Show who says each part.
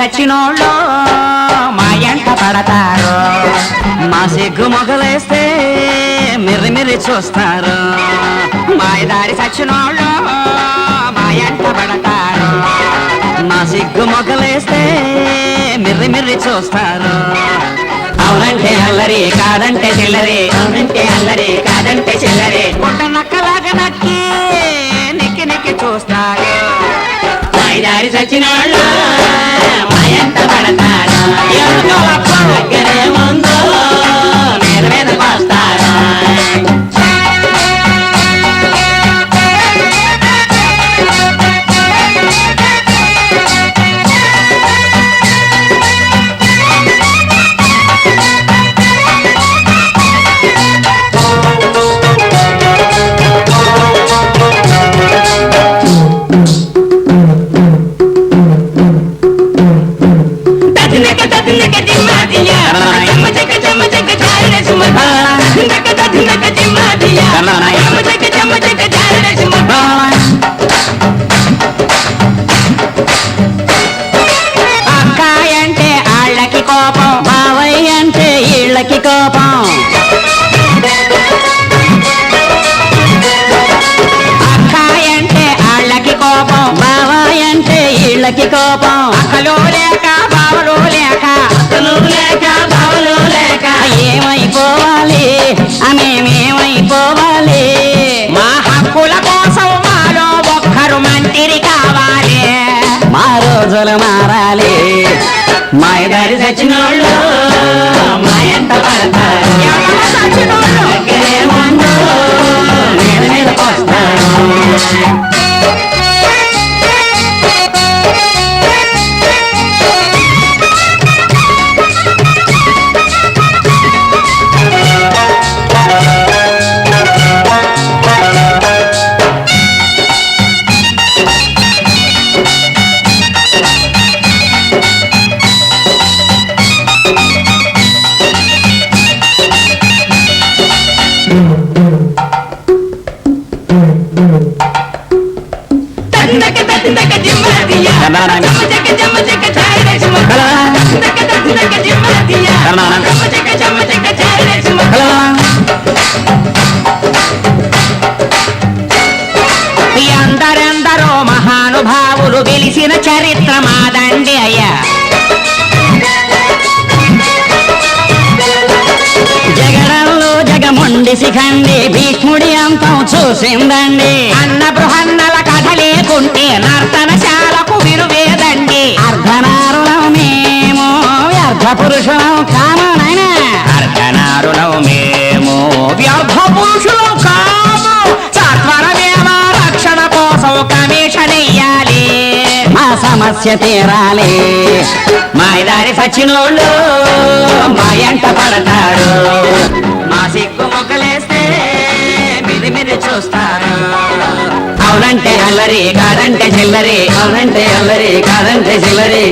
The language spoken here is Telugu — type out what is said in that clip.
Speaker 1: చచ్చినోళ్ళు మా ఎంట పడతారు. మా సిగ్గు మొగలేస్తే మిర్రి మిర్రి చూస్తారు. మాయదారి చచ్చినోళ్ళు మా ఎంట పడతారు. సిగ్గు మొగలేస్తే మిర్రి మిర్రి చూస్తారు. అవునంటే అల్లరి కాదంటే చిల్లరి అవునంటే అల్లరి కాదంటే చిల్లరి. పుట్ట నక్కలాగా నక్కి నిక్కి నిక్కి చూస్తారు. దారి సచ్చినోళ్ళు ఇళ్ళకి కోపం. అక్కలు లేక బావలు లేక. అక్కలు లేక బావలు లేక. ఏమైపోవాలి? మేమేమైపోవాలి మా హక్కుల కోసం మాలో ఒక్కరు మంత్రి కావాలి. మా రోజులు మారాలి. మాయదారి సచ్చినోళ్ళు మా ఎంట పడతారు? ఉండు, మీద అందరెందరో మహానుభావులు వెలిసిన చరిత్ర మాదండి అయ్యా. జగడంలో జగముండి శిఖండి భీష్ముడి అంతం చూసిందండి. అన్న బృహన్నల కథ లేకుంటే నర్తనశాలకు విలువేదండి. అర్ధనారులం మేము వ్యర్థ పురుషులం కాము నాయనా అర్ధనారులం మేము వ్యర్థ పురుషులం కాము. సత్వరమేమ రక్షణ కోసం కమిషన్ ఇయ్యాలి మా సమస్య తీరాలి. మాయదారి సచ్చినోళ్ళు మా ఎంట పడతాడు మా సిగ్గు అవునంటే అల్లరి కాదంటే చిల్లరి అవునంటే అల్లరి కాదంటే చిల్లరి.